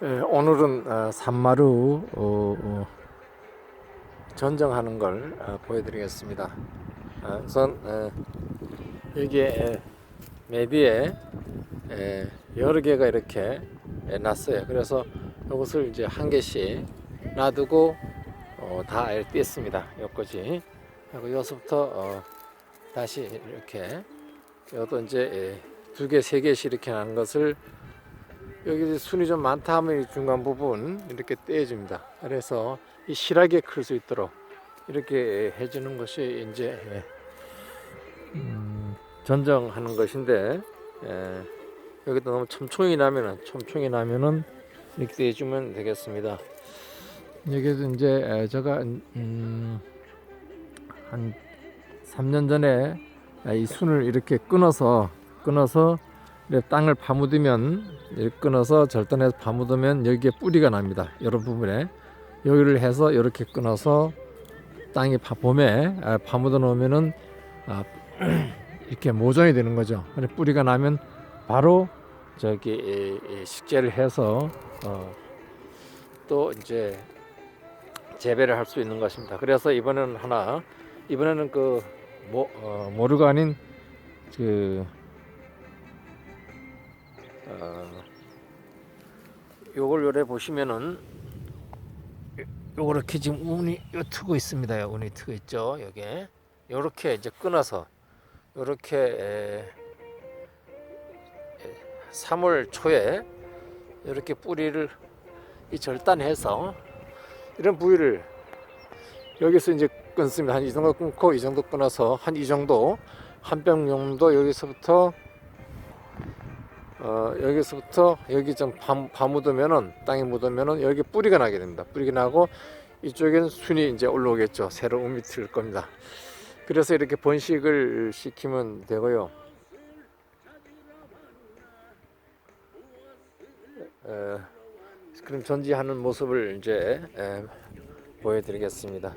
예, 오늘은 어, 산마루 어, 어, 전정하는 걸 어, 보여드리겠습니다. 어, 우선 어, 여기에 에, 메디에 에, 여러 개가 이렇게 에, 났어요. 그래서 이것을 이제 한 개씩 놔두고 어, 다 뗐습니다. 여기까지. 그리고 여기서부터 어, 다시 이렇게 이것도 이제 에, 두 개, 세 개씩 이렇게 나는 것을 여기 순이 좀 많다 하면 이 중간 부분 이렇게 떼줍니다. 그래서 이 실하게 클 수 있도록 이렇게 해주는 것이 이제 예, 음, 전정하는 것인데 예, 여기도 너무 촘촘히 나면은 촘촘히 나면은 이렇게 떼주면 되겠습니다. 여기도 이제 에, 제가 음, 한 3년 전에 이 순을 이렇게 끊어서 끊어서 땅을 파묻으면 끊어서 절단해서 파묻으면 여기에 뿌리가 납니다. 여러 부분에 여기를 해서 이렇게 끊어서 땅에 파, 봄에 아, 파묻어 놓으면은 아, 이렇게 모종이 되는 거죠. 뿌리가 나면 바로 저기 식재를 해서 어, 또 이제 재배를 할 수 있는 것입니다. 그래서 이번에는 하나 이번에는 그 모, 어, 모르가 아닌 그 어, 요걸 요래 보시면은 요- 요렇게 지금 운이 요 트고 있습니다. 요 운이 트고 있죠. 여기에 요렇게 이제 끊어서 요렇게 에, 에, 3월 초에 이렇게 뿌리를 이 절단해서 이런 부위를 여기서 이제 끊습니다. 한 이 정도 끊고 이 정도 끊어서 한 이 정도 한 병 정도 여기서부터 어, 여기서부터 여기 좀 파, 파묻으면은 땅에 묻으면은 여기 뿌리가 나게 됩니다. 뿌리가 나고 이쪽엔 순이 이제 올라오겠죠. 새로 음이 틀 겁니다. 그래서 이렇게 번식을 시키면 되고요. 에, 그럼 전지하는 모습을 이제 에, 보여드리겠습니다.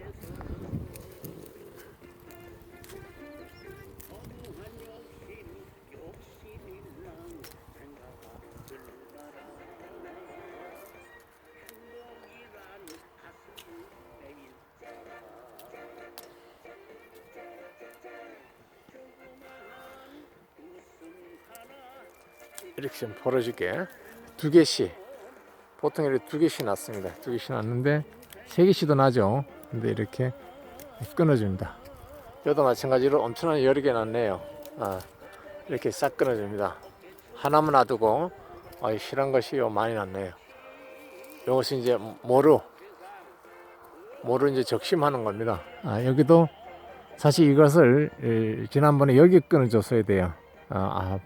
이렇게 좀 벌어지게 두 개씩 보통 이렇게 두 개씩 났습니다. 두 개씩 났는데 세 개씩도 나죠. 근데 이렇게 끊어줍니다. 여도 마찬가지로 엄청난 여러 개 났네요. 아, 이렇게 싹 끊어줍니다. 하나만 놔두고 아, 실한 것이 요 많이 났네요. 이것이 이제 모루 모루 이제 적심하는 겁니다. 아, 여기도 사실 이것을 에, 지난번에 여기 끊어줬어야 돼요. 아, 아,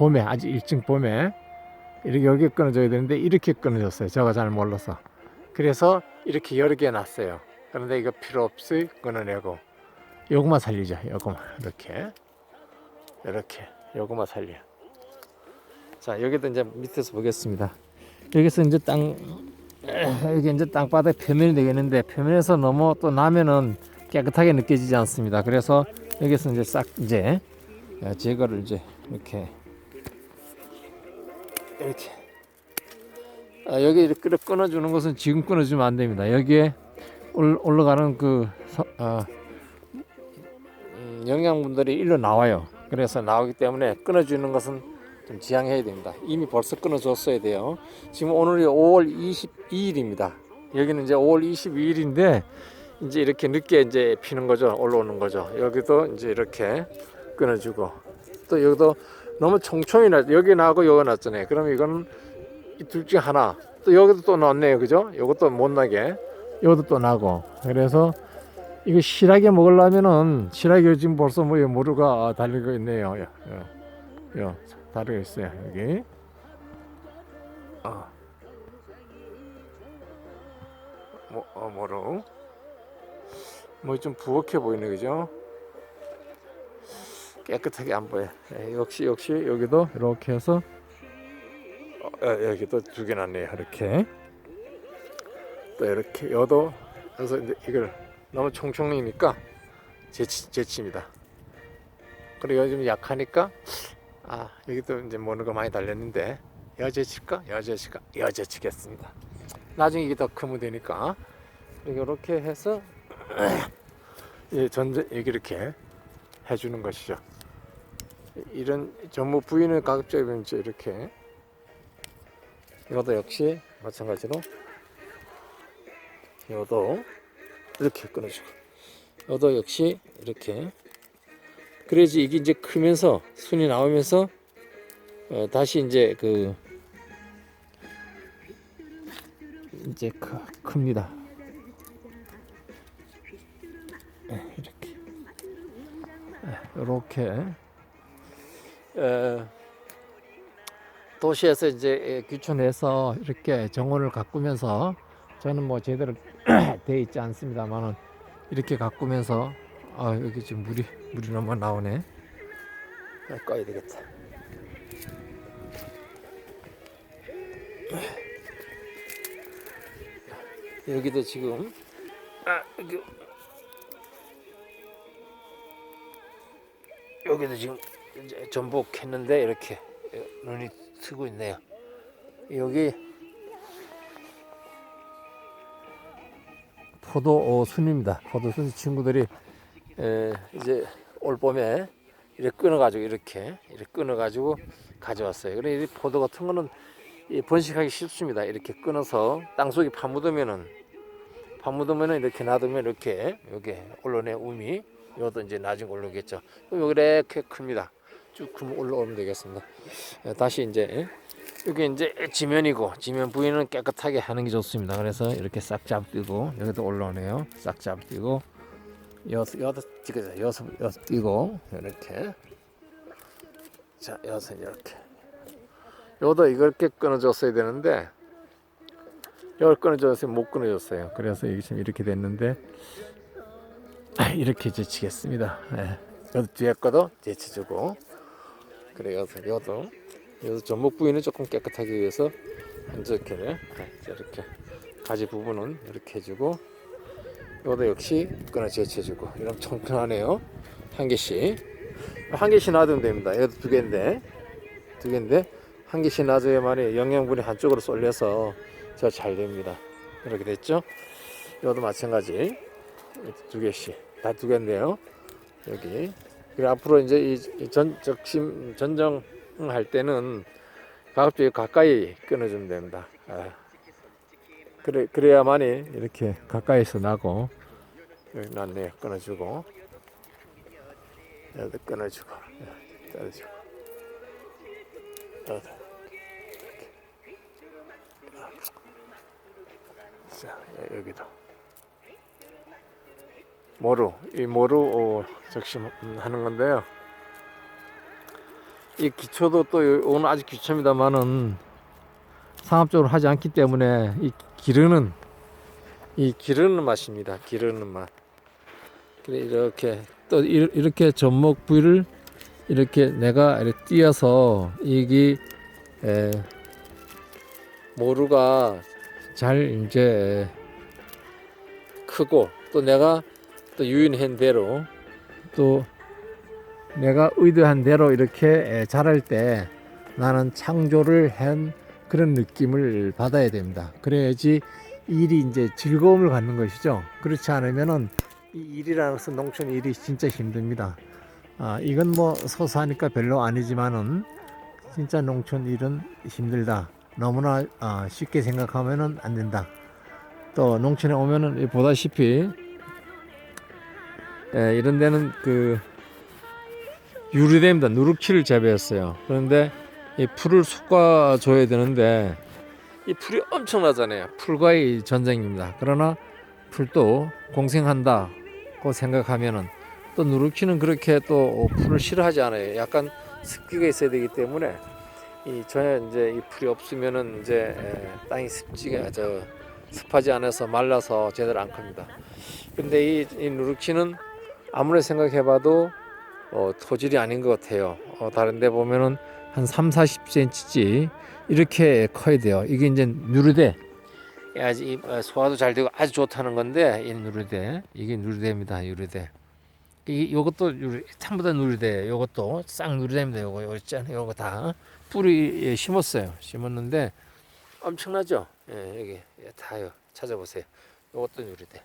봄에 아주 일찍 봄에 이렇게 여기 끊어줘야 되는데 이렇게 끊어졌어요. 제가 잘 몰라서. 그래서 이렇게 여러 개 놨어요. 그런데 이거 필요 없이 끊어내고 요거만 살리죠. 요거만 이렇게 이렇게 요거만 살려. 자 여기도 이제 밑에서 보겠습니다. 여기서 이제 땅 여기 이제 땅바닥 표면이 되겠는데 표면에서 너무 또 나면은 깨끗하게 느껴지지 않습니다. 그래서 여기서 이제 싹 이제 제거를 이제 이렇게 이렇게 아, 여기 이렇게 끊어주는 것은 지금 끊어주면 안 됩니다. 여기에 올, 올라가는 그 서, 아, 음, 영양분들이 일로 나와요. 그래서 나오기 때문에 끊어주는 것은 좀 지양해야 됩니다. 이미 벌써 끊어줬어야 돼요. 지금 오늘이 5월 22일입니다. 여기는 이제 5월 22일인데 이제 이렇게 늦게 이제 피는 거죠. 올라오는 거죠. 여기도 이제 이렇게 끊어주고 또 여기도 너무 총총이 나 여기 나고 여기 났잖아요. 그럼 이거는 이둘 중에 하나. 또 여기도 또 났네요. 그죠? 이것도 못 나게. 이것도 또 나고. 그래서 이거 실하게 먹으려면은 실하게 지금 벌써 뭐 모루가 달리고 있네요. 요, 요, 요 달리고 있어요. 여기. 어. 뭐, 어, 모루. 뭐 좀 부엌해 보이네. 그죠? 깨끗하게 안 보여. 예, 역시 역시 여기도 이렇게 해서 어, 어, 여기도 두 개 났네요. 이렇게 또 이렇게 여도 그래서 이제 이걸 너무 총총이니까 제치 제치입니다. 그리고 요즘 약하니까 아 여기도 이제 모르가 많이 달렸는데 여제 칠까? 여제 칠까? 여제 치겠습니다. 나중에 이게 더 크면 되니까 이렇게 해서 예, 전제 이렇게 해주는 것이죠. 이런 전무 부위는 가급적이면 이렇게 이것도 역시 마찬가지로 이것도 이렇게 끊어주고 이것도 역시 이렇게 그래야지 이게 이제 크면서 순이 나오면서 어, 다시 이제 그 이제 크, 큽니다. 네, 이렇게 이렇게. 에, 도시에서 이제 귀촌해서 이렇게 정원을 가꾸면서 저는 뭐 제대로 돼 있지 않습니다만은 이렇게 가꾸면서 아 여기 지금 물이 물이 너무 나오네. 아, 꺼야 되겠다. 여기도 지금 아 여기 여기도 지금 전복했는데 이렇게 눈이 트고 있네요. 여기 포도 어, 순입니다. 포도 순 친구들이 에, 이제 올 봄에 이렇게 끊어가지고 이렇게 이렇게 끊어가지고 가져왔어요. 그래 이 포도 같은 거는 이 번식하기 쉽습니다. 이렇게 끊어서 땅 속에 파묻으면은 파묻으면은 이렇게 놔두면 이렇게 여기 올라오네 우미 이것도 이제 나중에 올라오겠죠. 이렇게 큽니다. 쭉 올라오면 되겠습니다. 예, 다시 이제 여기 이제 지면이고 지면 부위는 깨끗하게 하는 게 좋습니다. 그래서 이렇게 싹 잡뛰고 여기도 올라오네요. 싹 잡뛰고 여섯 여섯 찍어서 여섯 여섯 뛰고 이렇게 자 여섯 이렇게 요도 이렇게 끊어줬어야 되는데 이걸 끊어줬어요 못 끊어줬어요. 그래서 이게 지금 이렇게 됐는데 아, 이렇게 이제 치겠습니다. 예. 여도 뒤에 거도 제쳐주고 그래요. 여도 여도 전목 부위는 조금 깨끗하기 위해서 먼저 이렇게 네, 이렇게 가지 부분은 이렇게 해주고 요도 역시 끊어 제쳐주고 이러면 청끈하네요. 한 개씩 한 개씩 놔두면 됩니다. 이것도 두 개인데 두 개인데 한 개씩 놔줘야만이 영양분이 한쪽으로 쏠려서 저잘 됩니다. 이렇게 됐죠? 이것도 마찬가지 두 개씩 다두 개인데요. 여기 그리고 앞으로 이제 이 전 적심 전정 할 때는 가급적 가까이 끊어주면 됩니다. 아. 그래 그래야만이 이렇게 가까이서 나고 여기 났네요. 끊어주고 여기 끊어주고 예, 떨어주고 여기 자 여기도 모루 이 모루 어, 적심하는 건데요. 이 기초도 또 요- 오늘 아직 기초입니다만은 상업적으로 하지 않기 때문에 이 기르는 이 기르는 맛입니다. 기르는 맛. 그래 이렇게 또 이- 이렇게 전목 부위를 이렇게 내가 이렇게 띄어서 이게 에, 모루가 잘 이제 크고 또 내가 또 유인한 대로 또 내가 의도한 대로 이렇게 에, 자랄 때 나는 창조를 한 그런 느낌을 받아야 됩니다. 그래야지 일이 이제 즐거움을 갖는 것이죠. 그렇지 않으면은 이 일이라는 것은 농촌 일이 진짜 힘듭니다. 아, 이건 뭐 소소하니까 별로 아니지만은 진짜 농촌 일은 힘들다. 너무나 아, 쉽게 생각하면은 안 된다. 또 농촌에 오면은 보다시피 예, 이런 데는 그 유리됩니다. 누룩치를 재배했어요. 그런데 이 풀을 솎아 줘야 되는데 이 풀이 엄청나잖아요. 풀과의 전쟁입니다. 그러나 풀도 공생한다고 생각하면은 또 누룩치는 그렇게 또 풀을 싫어하지 않아요. 약간 습기가 있어야 되기 때문에 이 전혀 이제 이 풀이 없으면은 이제 에, 땅이 습지가 저 습하지 않아서 말라서 제대로 안 큽니다. 근데 이, 이 누룩치는 아무리 생각해봐도 어, 토질이 아닌 것 같아요. 어, 다른데 보면은 한 3, 40cm지 이렇게 커야 돼요. 이게 이제 누르대. 아주 이, 어, 소화도 잘 되고 아주 좋다는 건데 이 누르대 이게 누르대입니다. 누르대. 이 요것도 누리, 전부 다 누리대. 요것도 싹 누리대입니다. 요거 요 있잖아요. 요거 다 뿌리 심었어요. 심었는데 엄청나죠? 예, 여기 예, 다요. 찾아보세요. 요것도 누리대.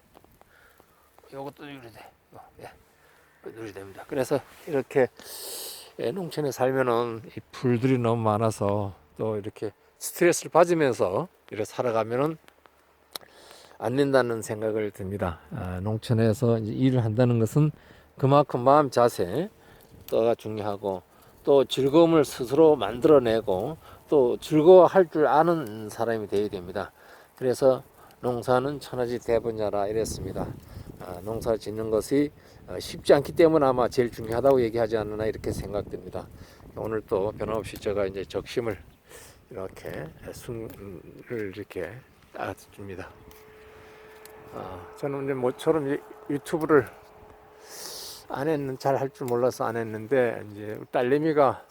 요것도 누리대. 요, 예. 누리대입니다. 그래서 이렇게 예, 농촌에 살면은 이 풀들이 너무 많아서 또 이렇게 스트레스를 받으면서 이렇게 살아가면은 안 된다는 생각을 듭니다. 아, 농촌에서 일을 한다는 것은 그만큼 마음 자세 또가 중요하고 또 즐거움을 스스로 만들어내고 또 즐거워할 줄 아는 사람이 되어야 됩니다. 그래서 농사는 천하지 대분야라 이랬습니다. 아, 농사 짓는 것이 어, 쉽지 않기 때문에 아마 제일 중요하다고 얘기하지 않나 이렇게 생각됩니다. 오늘 또 변함없이 제가 이제 적심을 이렇게 순을 이렇게 따줍니다. 아, 저는 이제 모처럼 이 유튜브를 안 했는 잘 할 줄 몰라서 안 했는데 이제 딸내미가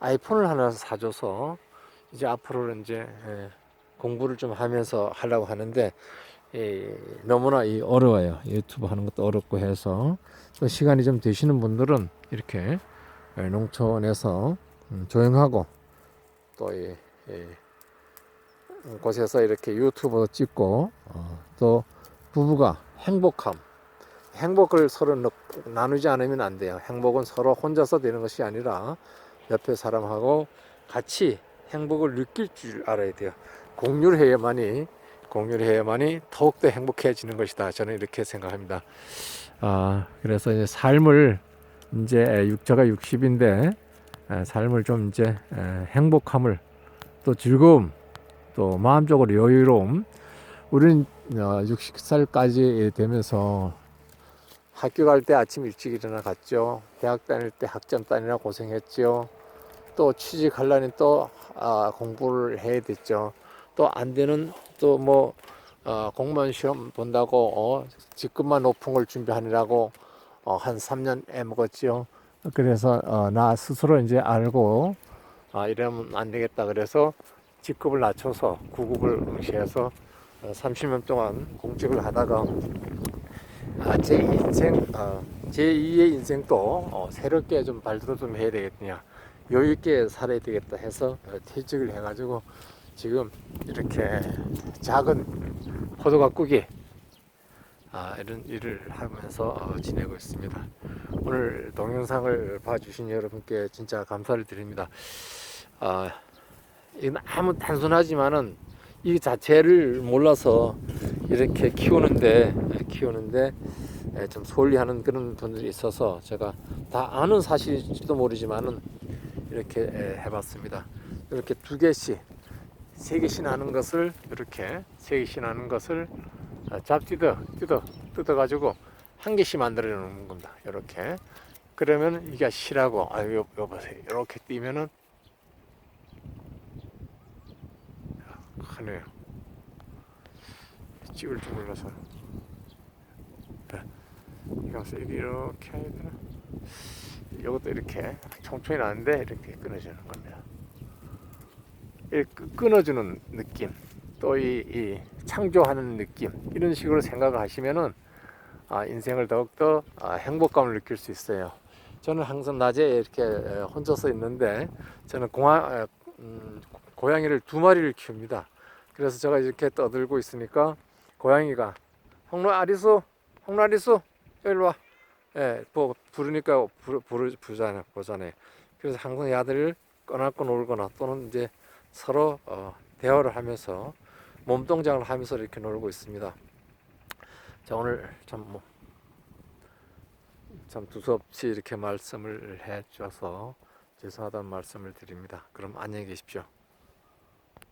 아이폰을 하나 사줘서 이제 앞으로는 이제 예, 공부를 좀 하면서 하려고 하는데 이, 너무나 이 어려워요. 유튜브 하는 것도 어렵고 해서 또 시간이 좀 되시는 분들은 이렇게 예, 농촌에서 음, 조용하고 또 이, 이 곳에서 이렇게 유튜브 찍고 어, 또 부부가 행복함 행복을 서로 너- 나누지 않으면 안 돼요. 행복은 서로 혼자서 되는 것이 아니라 옆에 사람하고 같이 행복을 느낄 줄 알아야 돼요. 공유를 해야만이 공유를 해야만이 더욱더 행복해지는 것이다. 저는 이렇게 생각합니다. 아 그래서 이제 삶을 이제 육- 제가 60인데 삶을 좀 이제 에, 행복함을 또 즐거움 또 마음적으로 여유로움 우리는 어, 60살까지 되면서 학교 갈 때 아침 일찍 일어나 갔죠. 대학 다닐 때 학점 따느라 고생했죠. 또 취직하려니 또 아, 공부를 해야 됐죠. 또 안 되는 또뭐 공무원 시험 본다고 어, 직급만 높은 걸 준비하느라고 어, 한 3년 애먹었죠. 그래서 어, 나 스스로 이제 알고 아, 이러면 안 되겠다. 그래서 직급을 낮춰서 9급을 응시해서 어, 30년 동안 공직을 하다가 아, 제 인생, 어, 제 2의 인생도 어, 새롭게 좀 발돋움 좀 해야 되겠냐, 여유 있게 살아야 되겠다 해서 어, 퇴직을 해가지고 지금 이렇게 작은 포도 가꾸기 아, 이런 일을 하면서 어, 지내고 있습니다. 오늘 동영상을 봐주신 여러분께 진짜 감사를 드립니다. 아, 이건 아무 단순하지만은 이 자체를 몰라서 이렇게 키우는데 키우는데 에, 좀 소홀히 하는 그런 분들이 있어서 제가 다 아는 사실일지도 모르지만은 이렇게 에, 해봤습니다. 이렇게 두 개씩 세 개씩 나는 것을 이렇게 세 개씩 나는 것을 아, 잡지도 뜯어 뜯어 가지고 한 개씩 만들어 놓는 겁니다. 이렇게 그러면 이게 실하고 아유 요, 요 보세요. 이렇게 띄면은 하네요. 찍을 줄 몰라서. 네. 이거 보세요. 이게 이렇게 해야 되나? 이것도 이렇게 총총이 나는데 이렇게 끊어지는 겁니다. 이 끄- 끊어주는 느낌, 또이 이 창조하는 느낌 이런 식으로 생각을 하시면은 아, 인생을 더욱더 아, 행복감을 느낄 수 있어요. 저는 항상 낮에 이렇게 에, 혼자서 있는데 저는 공화, 에, 음, 고양이를 두 마리를 키웁니다. 그래서 제가 이렇게 떠들고 있으니까 고양이가 홍로 아리수, 홍로 아리수, 일로 와. 예, 뭐 부르니까 부르, 부르, 부르잖아요, 보잖아요. 그래서 항상 야들을 꺼놨고 놀거나 또는 이제 서로 어, 대화를 하면서 몸 동작을 하면서 이렇게 놀고 있습니다. 자 오늘 참 뭐, 참 두서없이 이렇게 말씀을 해 주셔서 죄송하다는 말씀을 드립니다. 그럼 안녕히 계십시오.